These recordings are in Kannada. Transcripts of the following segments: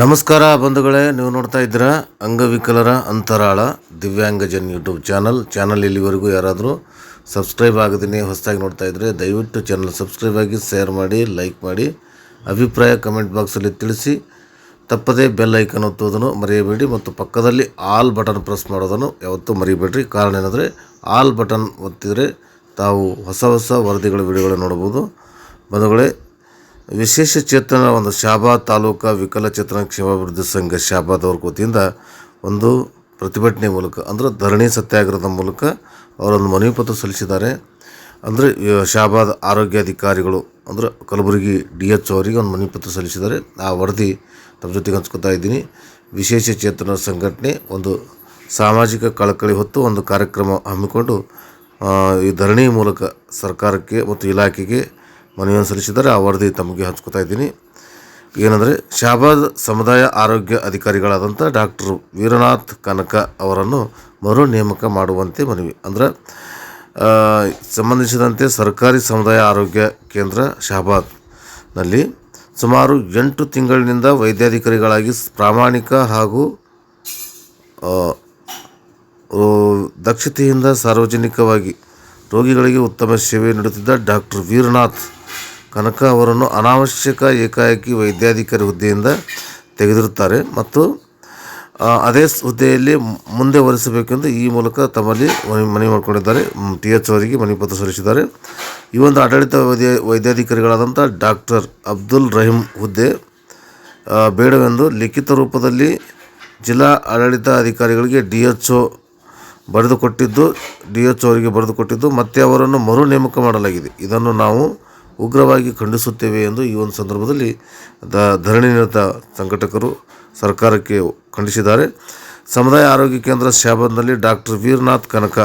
ನಮಸ್ಕಾರ ಬಂಧುಗಳೇ, ನೀವು ನೋಡ್ತಾ ಇದ್ದೀರಾ ಅಂಗವಿಕಲರ ಅಂತರಾಳ ದಿವ್ಯಾಂಗಜನ್ ಯೂಟ್ಯೂಬ್ ಚಾನಲ್. ಚಾನಲ್ ಇಲ್ಲಿವರೆಗೂ ಯಾರಾದರೂ ಸಬ್ಸ್ಕ್ರೈಬ್ ಆಗದೇ ಹೊಸದಾಗಿ ನೋಡ್ತಾ ಇದ್ದರೆ ದಯವಿಟ್ಟು ಚಾನಲ್ ಸಬ್ಸ್ಕ್ರೈಬ್ ಆಗಿ ಶೇರ್ ಮಾಡಿ, ಲೈಕ್ ಮಾಡಿ, ಅಭಿಪ್ರಾಯ ಕಮೆಂಟ್ ಬಾಕ್ಸಲ್ಲಿ ತಿಳಿಸಿ. ತಪ್ಪದೇ ಬೆಲ್ ಐಕನ್ ಒತ್ತುವುದನ್ನು ಮರೆಯಬೇಡಿ ಮತ್ತು ಪಕ್ಕದಲ್ಲಿ ಆಲ್ ಬಟನ್ ಪ್ರೆಸ್ ಮಾಡೋದನ್ನು ಯಾವತ್ತೂ ಮರಿಬೇಡ್ರಿ. ಕಾರಣ ಏನಂದರೆ, ಆಲ್ ಬಟನ್ ಒತ್ತಿದರೆ ತಾವು ಹೊಸ ಹೊಸ ವರದಿಗಳ ವಿಡಿಯೋಗಳನ್ನು ನೋಡ್ಬೋದು ಬಂಧುಗಳೇ ವಿಶೇಷ ಚೇತನ, ಒಂದು ಶಾಬಾ ತಾಲೂಕಾ ವಿಕಲಚೇತನ ಕ್ಷೇಮಾಭಿವೃದ್ಧಿ ಸಂಘ ಶಾಬಾದವ್ರ ಕೋತಿಯಿಂದ ಒಂದು ಪ್ರತಿಭಟನೆ ಮೂಲಕ, ಅಂದರೆ ಧರಣಿ ಸತ್ಯಾಗ್ರಹದ ಮೂಲಕ ಅವರೊಂದು ಮನವಿ ಪತ್ರ ಸಲ್ಲಿಸಿದ್ದಾರೆ. ಅಂದರೆ ಶಾಬಾದ ಆರೋಗ್ಯಾಧಿಕಾರಿಗಳು ಅಂದರೆ ಕಲಬುರಗಿ ಡಿ ಎಚ್ ಅವರಿಗೆ ಒಂದು ಮನವಿ ಪತ್ರ ಸಲ್ಲಿಸಿದ್ದಾರೆ. ಆ ವರದಿ ತಮ್ಮ ಜೊತೆಗೆ ಹಂಚ್ಕೊತಾ ಇದ್ದೀನಿ. ವಿಶೇಷ ಚೇತನ ಸಂಘಟನೆ ಒಂದು ಸಾಮಾಜಿಕ ಕಳಕಳಿ ಹೊತ್ತು ಒಂದು ಕಾರ್ಯಕ್ರಮ ಹಮ್ಮಿಕೊಂಡು ಈ ಧರಣಿ ಮೂಲಕ ಸರ್ಕಾರಕ್ಕೆ ಮತ್ತು ಇಲಾಖೆಗೆ ಮನವಿಯನ್ನು ಸಲ್ಲಿಸಿದ್ದಾರೆ ಆ ವರದಿ ತಮಗೆ ಹಂಚ್ಕೊತಾ ಇದ್ದೀನಿ. ಏನಂದರೆ, ಶಾಬಾದ್ ಸಮುದಾಯ ಆರೋಗ್ಯ ಅಧಿಕಾರಿಗಳಾದಂಥ ಡಾಕ್ಟರ್ ವೀರನಾಥ್ ಕನಕ ಅವರನ್ನು ಮರು ನೇಮಕ ಮಾಡುವಂತೆ ಮನವಿ. ಅಂದರೆ ಸಂಬಂಧಿಸಿದಂತೆ ಸರ್ಕಾರಿ ಸಮುದಾಯ ಆರೋಗ್ಯ ಕೇಂದ್ರ ಶಹಬಾದ್ನಲ್ಲಿ ಸುಮಾರು ಎಂಟು ತಿಂಗಳಿನಿಂದ ವೈದ್ಯಾಧಿಕಾರಿಗಳಾಗಿ ಪ್ರಾಮಾಣಿಕ ಹಾಗೂ ದಕ್ಷತೆಯಿಂದ ಸಾರ್ವಜನಿಕವಾಗಿ ರೋಗಿಗಳಿಗೆ ಉತ್ತಮ ಸೇವೆ ನೀಡುತ್ತಿದ್ದ ಡಾಕ್ಟರ್ ವೀರನಾಥ್ ಕನಕ ಅವರನ್ನು ಅನಾವಶ್ಯಕ ಏಕಾಏಕಿ ವೈದ್ಯಾಧಿಕಾರಿ ಹುದ್ದೆಯಿಂದ ತೆಗೆದಿರುತ್ತಾರೆ. ಮತ್ತು ಅದೇ ಹುದ್ದೆಯಲ್ಲಿ ಮುಂದೆ ವರಿಸಬೇಕೆಂದು ಈ ಮೂಲಕ ತಮ್ಮಲ್ಲಿ ಮನವಿ ಮಾಡಿಕೊಂಡಿದ್ದಾರೆ. ಟಿ ಎಚ್ ಅವರಿಗೆ ಮನವಿ ಪತ್ರ ಸಲ್ಲಿಸಿದ್ದಾರೆ. ಈ ಒಂದು ಆಡಳಿತ ವೈದ್ಯ, ವೈದ್ಯಾಧಿಕಾರಿಗಳಾದಂಥ ಡಾಕ್ಟರ್ ಅಬ್ದುಲ್ ರಹೀಂ ಹುದ್ದೆ ಬೇಡವೆಂದು ಲಿಖಿತ ರೂಪದಲ್ಲಿ ಜಿಲ್ಲಾ ಆಡಳಿತ ಅಧಿಕಾರಿಗಳಿಗೆ ಡಿ ಎಚ್ ಒ ಬರೆದುಕೊಟ್ಟಿದ್ದು ಡಿ ಎಚ್ ಅವರಿಗೆ ಬರೆದುಕೊಟ್ಟಿದ್ದು, ಮತ್ತೆ ಅವರನ್ನು ಮರು ನೇಮಕ ಮಾಡಲಾಗಿದೆ. ಇದನ್ನು ನಾವು ಉಗ್ರವಾಗಿ ಖಂಡಿಸುತ್ತೇವೆ ಎಂದು ಈ ಒಂದು ಸಂದರ್ಭದಲ್ಲಿ ದ ಧರಣಿ ನಿರತ ಸಂಘಟಕರು ಸರ್ಕಾರಕ್ಕೆ ಖಂಡಿಸಿದ್ದಾರೆ. ಸಮುದಾಯ ಆರೋಗ್ಯ ಕೇಂದ್ರ ಶಾಬಾದ್ನಲ್ಲಿ ಡಾಕ್ಟರ್ ವೀರನಾಥ್ ಕನಕ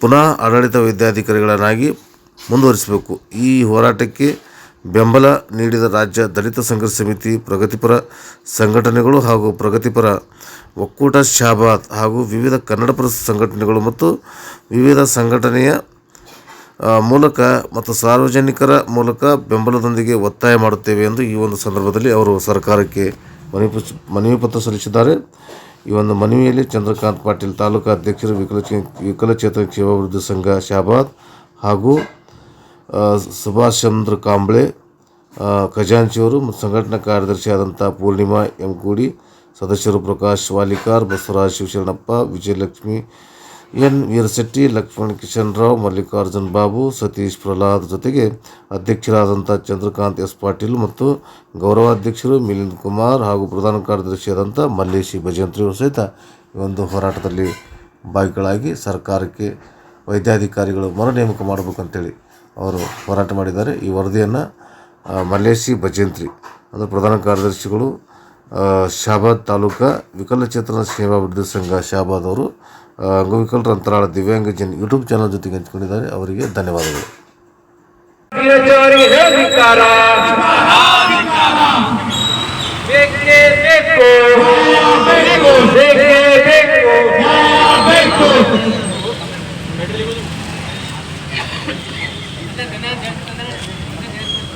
ಪುನಃ ಆಡಳಿತ ವೈದ್ಯಾಧಿಕಾರಿಗಳನ್ನಾಗಿ ಮುಂದುವರಿಸಬೇಕು. ಈ ಹೋರಾಟಕ್ಕೆ ಬೆಂಬಲ ನೀಡಿದ ರಾಜ್ಯ ದಲಿತ ಸಂಘರ್ಷ ಸಮಿತಿ, ಪ್ರಗತಿಪರ ಸಂಘಟನೆಗಳು ಹಾಗೂ ಪ್ರಗತಿಪರ ಒಕ್ಕೂಟ ಶಾಬಾದ್ ಹಾಗೂ ವಿವಿಧ ಕನ್ನಡಪರ ಸಂಘಟನೆಗಳು ಮತ್ತು ವಿವಿಧ ಸಂಘಟನೆಯ ಮೂಲಕ ಮತ್ತು ಸಾರ್ವಜನಿಕರ ಮೂಲಕ ಬೆಂಬಲದೊಂದಿಗೆ ಒತ್ತಾಯ ಮಾಡುತ್ತೇವೆ ಎಂದು ಈ ಒಂದು ಸಂದರ್ಭದಲ್ಲಿ ಅವರು ಸರ್ಕಾರಕ್ಕೆ ಮನವಿ ಮನವಿ ಪತ್ರ ಸಲ್ಲಿಸಿದ್ದಾರೆ. ಈ ಒಂದು ಮನವಿಯಲ್ಲಿ ಚಂದ್ರಕಾಂತ್ ಪಾಟೀಲ್ ತಾಲೂಕು ಅಧ್ಯಕ್ಷರು ವಿಕಲಚೇ ವಿಕಲಚೇತನ ಕ್ಷೇಮಾಭಿವೃದ್ಧಿ ಸಂಘ ಶಾಬಾದ್ ಹಾಗೂ ಸುಭಾಷ್ ಚಂದ್ರ ಕಾಂಬ್ಳೆ ಖಜಾಂಚಿಯವರು ಮತ್ತು ಸಂಘಟನಾ ಕಾರ್ಯದರ್ಶಿಯಾದಂಥ ಪೂರ್ಣಿಮಾ ಎಂ ಗೂಡಿ ಸದಸ್ಯರು ಪ್ರಕಾಶ್ ವಾಲಿಕಾರ್, ಬಸವರಾಜ್ ಶಿವಶರಣಪ್ಪ, ವಿಜಯಲಕ್ಷ್ಮಿ ಎನ್ ವೀರಶೆಟ್ಟಿ, ಲಕ್ಷ್ಮಣ್ ಕಿಶನ್ ರಾವ್, ಮಲ್ಲಿಕಾರ್ಜುನ್ ಬಾಬು, ಸತೀಶ್ ಪ್ರಹ್ಲಾದ್ ಜೊತೆಗೆ ಅಧ್ಯಕ್ಷರಾದಂಥ ಚಂದ್ರಕಾಂತ್ ಎಸ್ ಪಾಟೀಲ್ ಮತ್ತು ಗೌರವಾಧ್ಯಕ್ಷರು ಮಿಲಿಂದ್ ಕುಮಾರ್ ಹಾಗೂ ಪ್ರಧಾನ ಕಾರ್ಯದರ್ಶಿಯಾದಂಥ ಮಲ್ಲೇಶಿ ಭಜಂತ್ರಿಯವರು ಸಹಿತ ಒಂದು ಹೋರಾಟದಲ್ಲಿ ಭಾಗಿಗಳಾಗಿ ಸರ್ಕಾರಕ್ಕೆ ವೈದ್ಯಾಧಿಕಾರಿಗಳು ಮರು ನೇಮಕ ಮಾಡಬೇಕಂತೇಳಿ ಅವರು ಹೋರಾಟ ಮಾಡಿದ್ದಾರೆ. ಈ ವರದಿಯನ್ನು ಮಲ್ಲೇಶಿ ಭಜಂತ್ರಿ ಅಂದರೆ ಪ್ರಧಾನ ಕಾರ್ಯದರ್ಶಿಗಳು ಶಾಬಾದ್ ತಾಲೂಕಾ ವಿಕಲಚೇತನ ಸೇವಾಭಿವೃದ್ಧಿ ಸಂಘ ಶಾಬಾದ್ ಅವರು ಆ, ಅಂಗವಿಕಲರ ಅಂತರಾಳ ದಿವ್ಯಾಂಗಜನ್ ಯೂಟ್ಯೂಬ್ ಚಾನಲ್ ಜೊತೆಗೆ ಹಂಚಿಕೊಂಡಿದ್ದಾರೆ ಅವರಿಗೆ ಧನ್ಯವಾದಗಳು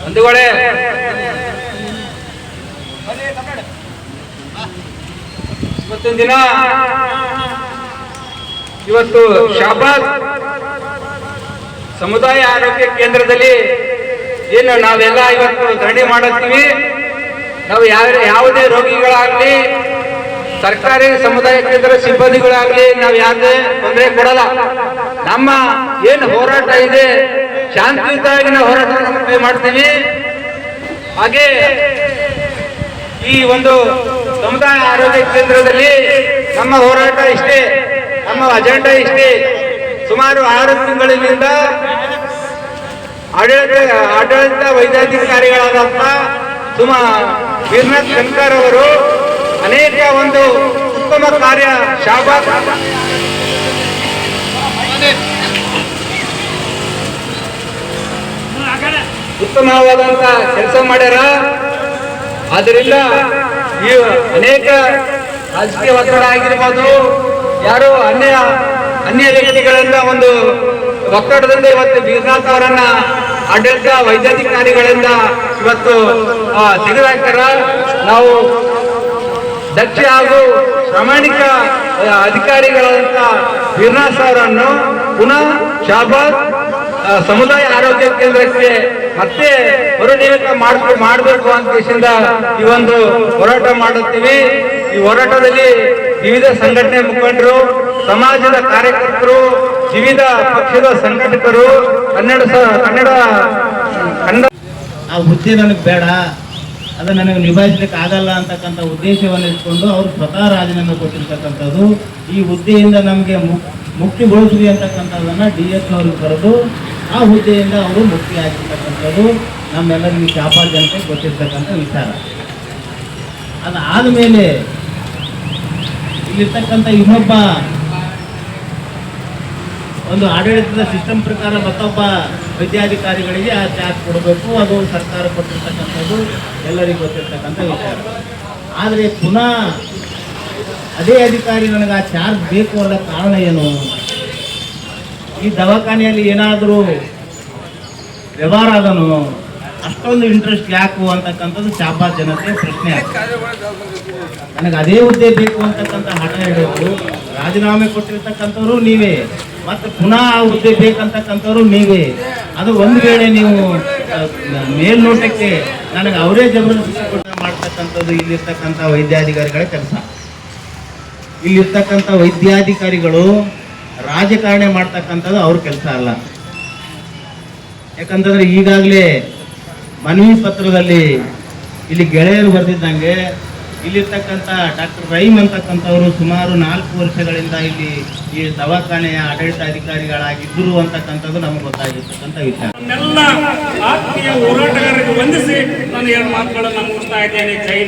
ಅವರಿಗೆ ಇವತ್ತಿನ ದಿನ. ಇವತ್ತು ಶಾಬಾದ್ ಸಮುದಾಯ ಆರೋಗ್ಯ ಕೇಂದ್ರದಲ್ಲಿ ಏನು ನಾವೆಲ್ಲ ಇವತ್ತು ಧರಣಿ ಮಾಡುತ್ತೀವಿ. ನಾವು ಯಾವ ಯಾವುದೇ ರೋಗಿಗಳಾಗಲಿ, ಸರ್ಕಾರಿ ಸಮುದಾಯ ಕೇಂದ್ರ ಸಿಬ್ಬಂದಿಗಳಾಗಲಿ ನಾವು ಯಾವುದೇ ತೊಂದರೆ ಕೊಡಲ್ಲ. ನಮ್ಮ ಏನು ಹೋರಾಟ ಇದೆ ಶಾಂತಿಯುತವಾಗಿ ನಾವು ಹೋರಾಟ ಮಾಡ್ತೀವಿ. ಹಾಗೆ ಈ ಒಂದು ಸಮುದಾಯ ಆರೋಗ್ಯ ಕೇಂದ್ರದಲ್ಲಿ ನಮ್ಮ ಹೋರಾಟ ಇಷ್ಟೇ, ನಮ್ಮ ಅಜೆಂಡಾ ಇಷ್ಟೇ. ಸುಮಾರು ಆರು ತಿಂಗಳಿನಿಂದ ಆಡಳಿತ ಆಡಳಿತ ವೈದ್ಯಾಧಿಕಾರಿಗಳಾದಂಥ ಸುಮ ವೀರನಾಥ್ ಶಂಕರ್ ಅವರು ಅನೇಕ ಒಂದು ಉತ್ತಮ ಕಾರ್ಯ ಶಾಬಾದ್ ಉತ್ತಮವಾದಂತ ಕೆಲಸ ಮಾಡ್ಯಾರ. ಆದ್ದರಿಂದ ಈ ಅನೇಕ ರಾಜಕೀಯ ಒತ್ತಡ ಆಗಿರ್ಬೋದು ಯಾರೋ ಅನ್ಯ ಅನ್ಯ ವ್ಯಕ್ತಿಗಳಿಂದ ಒಂದು ಒತ್ತಡದಿಂದ ಇವತ್ತು ಬೀರ್ನಾಥ್ ಅವರನ್ನ ಆಡಳಿತ ವೈದ್ಯಾಧಿಕಾರಿಗಳಿಂದ ಇವತ್ತು ಆ, ತೆಗೆದುಹಾಕ್ಯಾರ ನಾವು ದಕ್ಷ ಹಾಗೂ ಪ್ರಾಮಾಣಿಕ ಅಧಿಕಾರಿಗಳಂತ ಬೀರ್ನಾಥ್ ಅವರನ್ನು ಪುನಃ ಶಾಬಾದ್ ಸಮುದಾಯ ಆರೋಗ್ಯ ಕೇಂದ್ರಕ್ಕೆ ಮತ್ತೆ ಮರು ಮಾಡಬೇಕು ಅಂತ ದೇಶದಿಂದ ಈ ಒಂದು ಹೋರಾಟ ಮಾಡುತ್ತೀವಿ. ಈ ಹೋರಾಟದಲ್ಲಿ ವಿವಿಧ ಸಂಘಟನೆ ಮುಖಂಡರು, ಸಮಾಜದ ಕಾರ್ಯಕರ್ತರು, ವಿವಿಧ ಪಕ್ಷದ ಸಂಘಟಕರು, ಕನ್ನಡ ಕನ್ನಡ ಕನ್ನಡ ಆ ಹುದ್ದೆ ನನಗೆ ಬೇಡ. ಅದು ನನಗೆ ನಿಭಾಯಿಸಲಿಕ್ಕೆ ಆಗಲ್ಲ ಅಂತಕ್ಕಂಥ ಉದ್ದೇಶವನ್ನು ಇಟ್ಕೊಂಡು ಅವರು ಸ್ವತಃ ರಾಜೀನಾಮೆ ಕೊಟ್ಟಿರ್ತಕ್ಕಂಥದ್ದು. ಈ ಹುದ್ದೆಯಿಂದ ನಮಗೆ ಮುಕ್ತಿಗೊಳಿಸಿದೆ ಅಂತಕ್ಕಂಥದ್ದನ್ನು ಡಿ ಎಸ್ ಅವರು ಬರೆದು ಆ ಹುದ್ದೆಯಿಂದ ಅವರು ಮುಕ್ತಿಯಾಗಿರ್ತಕ್ಕಂಥದ್ದು ನಮ್ಮೆಲ್ಲರಿಗೂ ಶಾಪಾ ಜನತೆ ಗೊತ್ತಿರ್ತಕ್ಕಂಥ ವಿಚಾರ. ಅದಾದಮೇಲೆ ಇಲ್ಲಿರ್ತಕ್ಕಂಥ ಇನ್ನೊಬ್ಬ ಒಂದು ಆಡಳಿತದ ಸಿಸ್ಟಮ್ ಪ್ರಕಾರ ಮತ್ತೊಬ್ಬ ವೈದ್ಯಾಧಿಕಾರಿಗಳಿಗೆ ಆ ಚಾರ್ಜ್ ಕೊಡಬೇಕು, ಅದು ಸರ್ಕಾರ ಕೊಟ್ಟಿರ್ತಕ್ಕಂಥದ್ದು ಎಲ್ಲರಿಗೂ ಗೊತ್ತಿರ್ತಕ್ಕಂಥ ವಿಚಾರ. ಆದರೆ ಪುನಃ ಅದೇ ಅಧಿಕಾರಿ ನನಗೆ ಆ ಚಾರ್ಜ್ ಬೇಕು ಅನ್ನೋ ಕಾರಣ ಏನು? ಈ ದವಾಖಾನೆಯಲ್ಲಿ ಏನಾದರೂ ವ್ಯವಹಾರ ಅದನು ಅಷ್ಟೊಂದು ಇಂಟ್ರೆಸ್ಟ್ ಯಾಕು ಅಂತಕ್ಕಂಥದ್ದು ಶಾಪಾ ಜನತೆ ಪ್ರಶ್ನೆ ನನಗೆ ಅದೇ ಹುದ್ದೆ ಬೇಕು ಅಂತಕ್ಕಂಥ ಹಠ ಹೇಳೋರು ರಾಜೀನಾಮೆ ಕೊಟ್ಟಿರ್ತಕ್ಕಂಥವ್ರು ನೀವೇ, ಮತ್ತು ಪುನಃ ಆ ಹುದ್ದೆ ಬೇಕಂತಕ್ಕಂಥವ್ರು ನೀವೇ. ಅದು ಒಂದು ವೇಳೆ ನೀವು ಮೇಲ್ನೋಟಕ್ಕೆ ನನಗೆ ಅವರೇ ಜಬರ್ದಸ್ತಿ ಮಾಡ್ತಕ್ಕಂಥದ್ದು ಇಲ್ಲಿರ್ತಕ್ಕಂಥ ವೈದ್ಯಾಧಿಕಾರಿಗಳ ಕೆಲಸ. ಇಲ್ಲಿರ್ತಕ್ಕಂಥ ವೈದ್ಯಾಧಿಕಾರಿಗಳು ರಾಜಕಾರಣಿ ಮಾಡ್ತಕ್ಕಂಥದ್ದು ಅವ್ರ ಕೆಲಸ ಅಲ್ಲ. ಯಾಕಂತಂದ್ರೆ ಈಗಾಗಲೇ ಮನವಿ ಪತ್ರದಲ್ಲಿ ಇಲ್ಲಿ ಗೆಳೆಯರು ಬರೆದಿದ್ದಂಗೆ ಇಲ್ಲಿರ್ತಕ್ಕಂಥ ಡಾಕ್ಟರ್ ರೈಮ್ ಅಂತಕ್ಕಂಥವರು ಸುಮಾರು ನಾಲ್ಕು ವರ್ಷಗಳಿಂದ ಇಲ್ಲಿ ಈ ದವಾಖಾನೆಯ ಆಡಳಿತಾಧಿಕಾರಿಗಳಾಗಿದ್ದರು ಅಂತಕ್ಕಂಥದ್ದು ನಮಗೆ ಗೊತ್ತಾಗಿರ್ತಕ್ಕಂಥ ವಿಚಾರ. ಎಲ್ಲ ಆತ್ಮೀಯ ಹೋರಾಟಗಾರರಿಗೆ ವಂದಿಸಿ ನಾನು ಎರಡು ಮಾತುಗಳನ್ನು ಮುಗಿಸ್ತಾ ಇದ್ದೇನೆ. ಜೈ